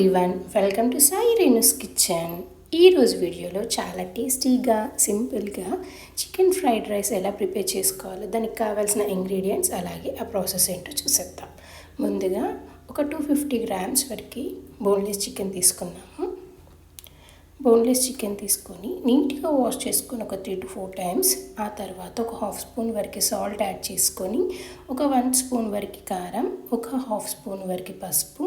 Everyone welcome to Sai Renu's kitchen. ఈరోజు వీడియోలో చాలా టేస్టీగా సింపుల్గా చికెన్ ఫ్రైడ్ రైస్ ఎలా ప్రిపేర్ చేసుకోవాలో దానికి కావాల్సిన ఇంగ్రీడియంట్స్ అలాగే ఆ ప్రాసెస్ ఏంటో చూసేద్దాం. ముందుగా ఒక టూ ఫిఫ్టీ గ్రామ్స్ వరకు బోన్లెస్ చికెన్ తీసుకున్నాము. బోన్లెస్ చికెన్ తీసుకొని నీట్గా వాష్ చేసుకొని ఒక త్రీ టు ఫోర్ టైమ్స్ ఆ తర్వాత ఒక హాఫ్ స్పూన్ వరకు సాల్ట్ యాడ్ చేసుకొని ఒక వన్ స్పూన్ వరకు కారం ఒక హాఫ్ స్పూన్ వరకు పసుపు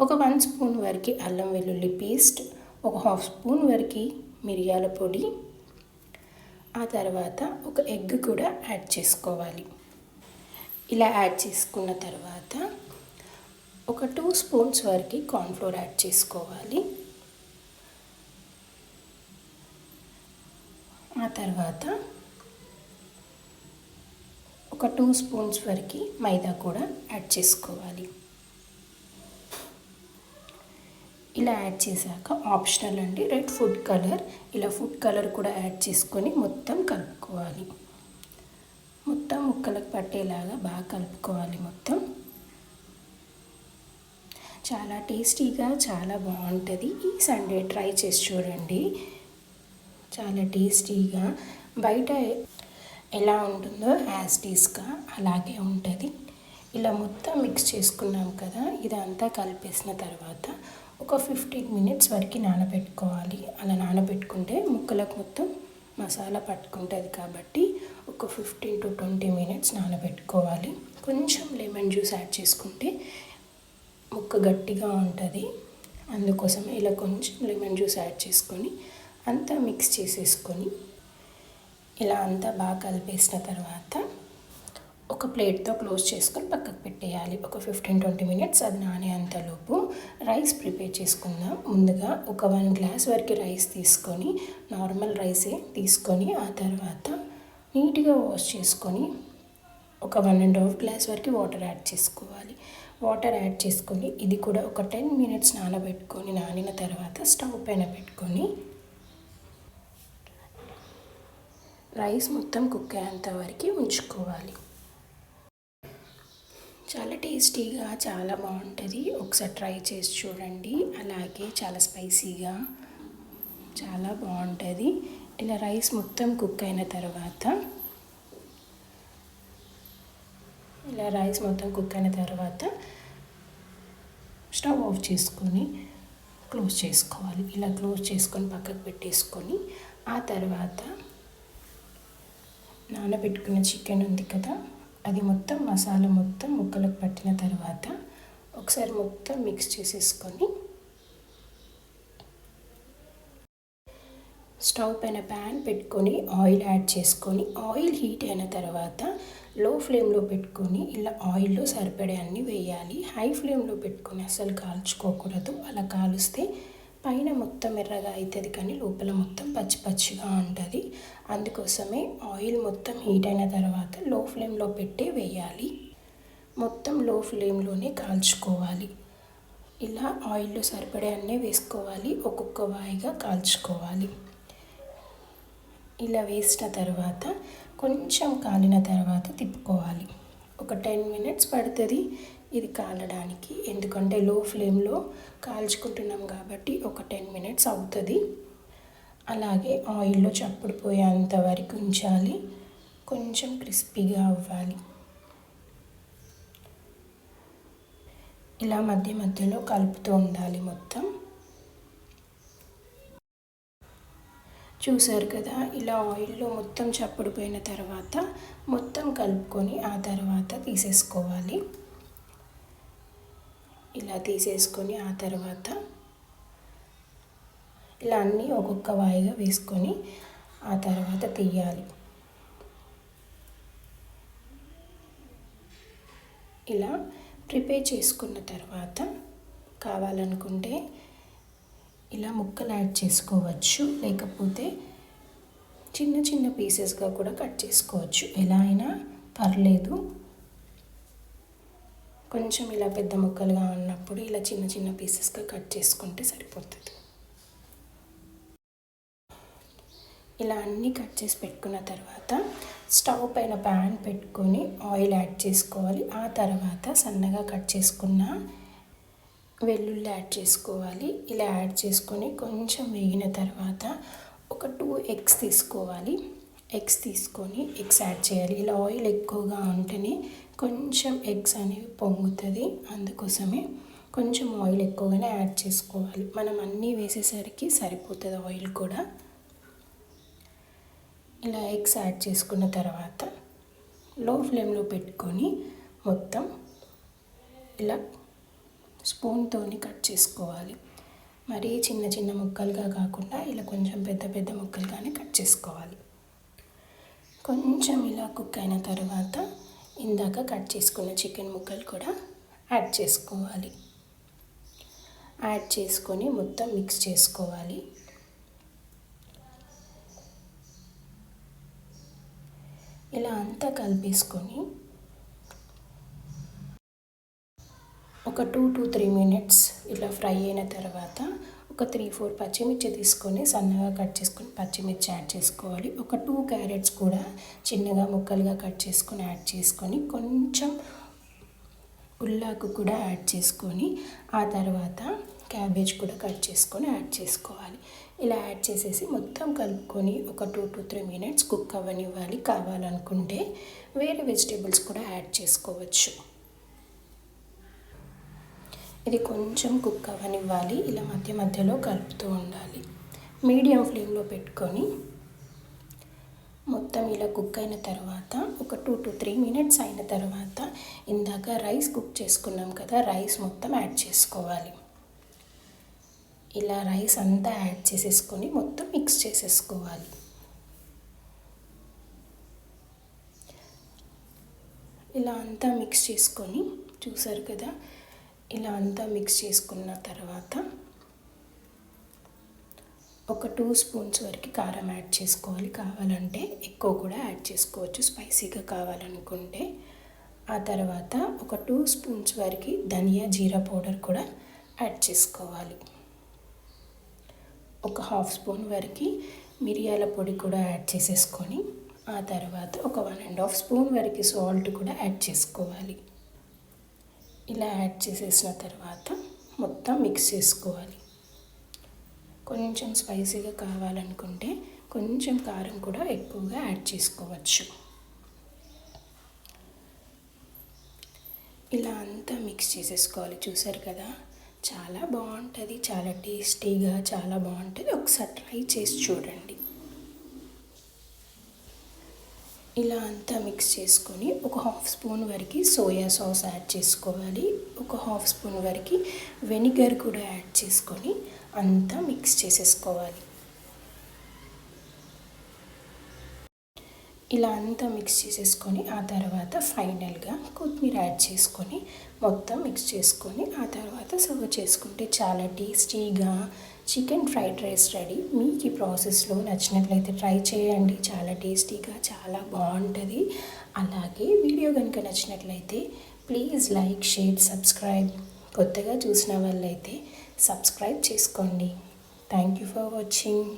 ఒక వన్ స్పూన్ వరకు అల్లం వెల్లుల్లి పేస్ట్ ఒక హాఫ్ స్పూన్ వరకు మిరియాల పొడి. ఆ తర్వాత ఒక ఎగ్ కూడా యాడ్ చేసుకోవాలి. ఇలా యాడ్ చేసుకున్న తర్వాత ఒక టూ స్పూన్స్ వరకు కార్న్ఫ్లోర్ యాడ్ చేసుకోవాలి. ఆ తర్వాత ఒక టూ స్పూన్స్ వరకు మైదా కూడా యాడ్ చేసుకోవాలి. ఇలా యాడ్ చేశాక ఆప్షనల్ అండి. రెడ్ ఫుడ్ కలర్ ఇలా ఫుడ్ కలర్ కూడా యాడ్ చేసుకొని మొత్తం కలుపుకోవాలి. మొత్తం ముక్కలకు పట్టేలాగా బాగా కలుపుకోవాలి మొత్తం. చాలా టేస్టీగా చాలా బాగుంటుంది. ఈ సండే ట్రై చేసి చూడండి. చాలా టేస్టీగా. బయట ఎలా ఉంటుందో యాజ్ టీస్గా అలాగే ఉంటుంది. ఇలా మొత్తం మిక్స్ చేసుకున్నాం కదా. ఇదంతా కలిపేసిన తర్వాత ఒక ఫిఫ్టీన్ మినిట్స్ వరకు నానబెట్టుకోవాలి. అలా నానబెట్టుకుంటే ముక్కలకు మొత్తం మసాలా పట్టుకుంటుంది కాబట్టి ఒక ఫిఫ్టీన్ టు ట్వంటీ మినిట్స్ నానబెట్టుకోవాలి. కొంచెం లెమన్ జ్యూస్ యాడ్ చేసుకుంటే ముక్క గట్టిగా ఉంటుంది. అందుకోసం ఇలా కొంచెం లెమన్ జ్యూస్ యాడ్ చేసుకొని అంతా మిక్స్ చేసేసుకొని ఇలా అంతా బాగా కలిపేసిన తర్వాత ఒక ప్లేట్తో క్లోజ్ చేసుకొని పక్కకు పెట్టేయాలి. ఒక ఫిఫ్టీన్ ట్వంటీ మినిట్స్ అది నానేంతలోపు రైస్ ప్రిపేర్ చేసుకుందాం. ముందుగా ఒక వన్ గ్లాస్ వరకు రైస్ తీసుకొని నార్మల్ రైసే తీసుకొని ఆ తర్వాత నీట్గా వాష్ చేసుకొని ఒక వన్ అండ్ హాఫ్ గ్లాస్ వరకు వాటర్ యాడ్ చేసుకోవాలి. వాటర్ యాడ్ చేసుకొని ఇది కూడా ఒక టెన్ మినిట్స్ నానబెట్టుకొని నానిన తర్వాత స్టవ్ పైన పెట్టుకొని రైస్ మొత్తం కుక్ అయ్యేంత వరకు ఉంచుకోవాలి. చాలా టేస్టీగా చాలా బాగుంటుంది. ఒకసారి ట్రై చేసి చూడండి. అలాగే చాలా స్పైసీగా చాలా బాగుంటుంది. ఇలా రైస్ మొత్తం కుక్ అయిన తర్వాత ఇలా రైస్ మొత్తం కుక్ అయిన తర్వాత స్టవ్ ఆఫ్ చేసుకొని క్లోజ్ చేసుకోవాలి. ఇలా క్లోజ్ చేసుకొని పక్కకు పెట్టేసుకొని ఆ తర్వాత నానబెట్టుకున్న చికెన్ ఉంది కదా అది మొత్తం మసాలా మొత్తం ముక్కలకు పట్టిన తర్వాత ఒకసారి మొత్తం మిక్స్ చేసేసుకొని స్టవ్ పైన ప్యాన్ పెట్టుకొని ఆయిల్ యాడ్ చేసుకొని ఆయిల్ హీట్ అయిన తర్వాత లో ఫ్లేమ్లో పెట్టుకొని ఇలా ఆయిల్లో సరిపడే అన్నీ వేయాలి. హై ఫ్లేమ్లో పెట్టుకొని అసలు కాల్చుకోకూడదు. అలా కాలుస్తే పైన మొత్తం ఎర్రగా అవుతుంది కానీ లోపల మొత్తం పచ్చి పచ్చిగా ఉంటుంది. అందుకోసమే ఆయిల్ మొత్తం హీట్ అయిన తర్వాత లో ఫ్లేమ్లో పెట్టి వేయాలి. మొత్తం లో ఫ్లేమ్లోనే కాల్చుకోవాలి. ఇలా ఆయిల్లో సరిపడే అన్నీ వేసుకోవాలి. ఒక్కొక్క వాయిగా కాల్చుకోవాలి. ఇలా వేసిన తర్వాత కొంచెం కాలిన తర్వాత తిప్పుకోవాలి. ఒక టెన్ మినిట్స్ పడుతుంది. ఇది కాలడానికి. ఎందుకంటే లో ఫ్లేమ్లో కాల్చుకుంటున్నాం కాబట్టి ఒక టెన్ మినిట్స్ అవుతుంది. అలాగే ఆయిల్లో చప్పుడు పోయేంత వరకు ఉంచాలి. కొంచెం క్రిస్పీగా అవ్వాలి. ఇలా మధ్య మధ్యలో కలుపుతూ ఉండాలి మొత్తం. చూసారు కదా ఇలా ఆయిల్లో మొత్తం చప్పుడుపోయిన తర్వాత మొత్తం కలుపుకొని ఆ తర్వాత తీసేసుకోవాలి. ఇలా తీసేసుకొని ఆ తర్వాత ఇలా అన్నీ ఒక్కొక్క వాయిగా వేసుకొని ఆ తర్వాత తీయాలి. ఇలా ప్రిపేర్ చేసుకున్న తర్వాత కావాలనుకుంటే ఇలా ముక్కలు యాడ్ చేసుకోవచ్చు. లేకపోతే చిన్న చిన్న పీసెస్గా కూడా కట్ చేసుకోవచ్చు. ఎలా అయినా పర్లేదు. కొంచెం ఇలా పెద్ద ముక్కలుగా ఉన్నప్పుడు ఇలా చిన్న చిన్న పీసెస్గా కట్ చేసుకుంటే సరిపోతుంది. ఇలా అన్నీ కట్ చేసి పెట్టుకున్న తర్వాత స్టవ్ పైన ప్యాన్ పెట్టుకొని ఆయిల్ యాడ్ చేసుకోవాలి. ఆ తర్వాత సన్నగా కట్ చేసుకున్న వెల్లుల్లి యాడ్ చేసుకోవాలి. ఇలా యాడ్ చేసుకొని కొంచెం వేగిన తర్వాత ఒక టూ ఎగ్స్ తీసుకోవాలి. ఎగ్స్ తీసుకొని ఎగ్స్ యాడ్ చేయాలి. ఇలా ఆయిల్ ఎక్కువగా ఉంటేనే కొంచెం ఎగ్స్ అనేవి పొంగుతుంది. అందుకోసమే కొంచెం ఆయిల్ ఎక్కువగానే యాడ్ చేసుకోవాలి. మనం అన్నీ వేసేసరికి సరిపోతుంది ఆయిల్ కూడా. ఇలా ఎగ్స్ యాడ్ చేసుకున్న తర్వాత లో ఫ్లేమ్లో పెట్టుకొని మొత్తం ఇలా స్పూన్తో కట్ చేసుకోవాలి. మరీ చిన్న చిన్న ముక్కలుగా కాకుండా ఇలా కొంచెం పెద్ద పెద్ద ముక్కలుగానే కట్ చేసుకోవాలి. కొంచెం ఇలా కుక్ అయిన తర్వాత ఇందాక కట్ చేసుకున్న చికెన్ ముక్కలు కూడా యాడ్ చేసుకోవాలి. యాడ్ చేసుకొని మొత్తం మిక్స్ చేసుకోవాలి. ఇలా అంతా కలిపేసుకొని ఒక టూ టు త్రీ మినిట్స్ ఇలా ఫ్రై అయిన తర్వాత ఒక త్రీ ఫోర్ పచ్చిమిర్చి తీసుకొని సన్నగా కట్ చేసుకొని పచ్చిమిర్చి యాడ్ చేసుకోవాలి. ఒక టూ క్యారెట్స్ కూడా చిన్నగా ముక్కలుగా కట్ చేసుకొని యాడ్ చేసుకొని కొంచెం ఉల్లాకు కూడా యాడ్ చేసుకొని ఆ తర్వాత క్యాబేజ్ కూడా కట్ చేసుకొని యాడ్ చేసుకోవాలి. ఇలా యాడ్ చేసేసి మొత్తం కలుపుకొని ఒక two to three minutes cook అవ్వనివ్వాలి. కావాలనుకుంటే వేరే వెజిటేబుల్స్ కూడా యాడ్ చేసుకోవచ్చు. ఇది కొంచెం కుక్ అవ్వనివ్వాలి. ఇలా మధ్య మధ్యలో కలుపుతూ ఉండాలి. మీడియం ఫ్లేమ్లో పెట్టుకొని మొత్తం ఇలా కుక్ అయిన తర్వాత ఒక టూ టు త్రీ మినిట్స్ అయిన తర్వాత ఇందాక రైస్ కుక్ చేసుకున్నాం కదా రైస్ మొత్తం యాడ్ చేసుకోవాలి. ఇలా రైస్ అంతా యాడ్ చేసేసుకొని మొత్తం మిక్స్ చేసేసుకోవాలి. ఇలా అంతా మిక్స్ చేసుకొని చూసారు కదా ఇలా అంతా మిక్స్ చేసుకున్న తర్వాత ఒక టూ స్పూన్స్ వరకు కారం యాడ్ చేసుకోవాలి. కావాలంటే ఎక్కువ కూడా యాడ్ చేసుకోవచ్చు. స్పైసీగా కావాలనుకుంటే. ఆ తర్వాత ఒక టూ స్పూన్స్ వరకు ధనియా జీరా పౌడర్ కూడా యాడ్ చేసుకోవాలి. ఒక హాఫ్ స్పూన్ వరకు మిరియాల పొడి కూడా యాడ్ చేసేసుకొని ఆ తర్వాత ఒక వన్ అండ్ హాఫ్ స్పూన్ వరకు సాల్ట్ కూడా యాడ్ చేసుకోవాలి. ఇలా యాడ్ చేసేసిన తర్వాత మొత్తం మిక్స్ చేసుకోవాలి. కొంచెం స్పైసీగా కావాలనుకుంటే కొంచెం కారం కూడా ఎక్కువగా యాడ్ చేసుకోవచ్చు. ఇలా అంతా మిక్స్ చేసేసుకోవాలి. చూసారు కదా? చాలా బాగుంటుంది చాలా టేస్టీగా చాలా బాగుంటుంది. ఒకసారి ట్రై చేసి చూడండి. ఇలా అంతా మిక్స్ చేసుకొని ఒక హాఫ్ స్పూన్ వరకు సోయా సాస్ యాడ్ చేసుకోవాలి. ఒక హాఫ్ స్పూన్ వరకు వెనిగర్ కూడా యాడ్ చేసుకొని అంతా మిక్స్ చేసేసుకోవాలి. ఇలా అంతా మిక్స్ చేసేసుకొని ఆ తర్వాత ఫైనల్గా కొత్తిమీర యాడ్ చేసుకొని మొత్తం మిక్స్ చేసుకొని ఆ తర్వాత సర్వ్ చేసుకుంటే చాలా టేస్టీగా చికెన్ ఫ్రైడ్ రైస్ రెడీ. మీకు ఈ ప్రాసెస్లో నచ్చినట్లయితే ట్రై చేయండి. చాలా టేస్టీగా చాలా బాగుంటుంది. అలాగే వీడియో కనుక నచ్చినట్లయితే ప్లీజ్ లైక్ షేర్ సబ్స్క్రైబ్. కొత్తగా చూసిన వాళ్ళైతే సబ్స్క్రైబ్ చేసుకోండి. Thank you for watching.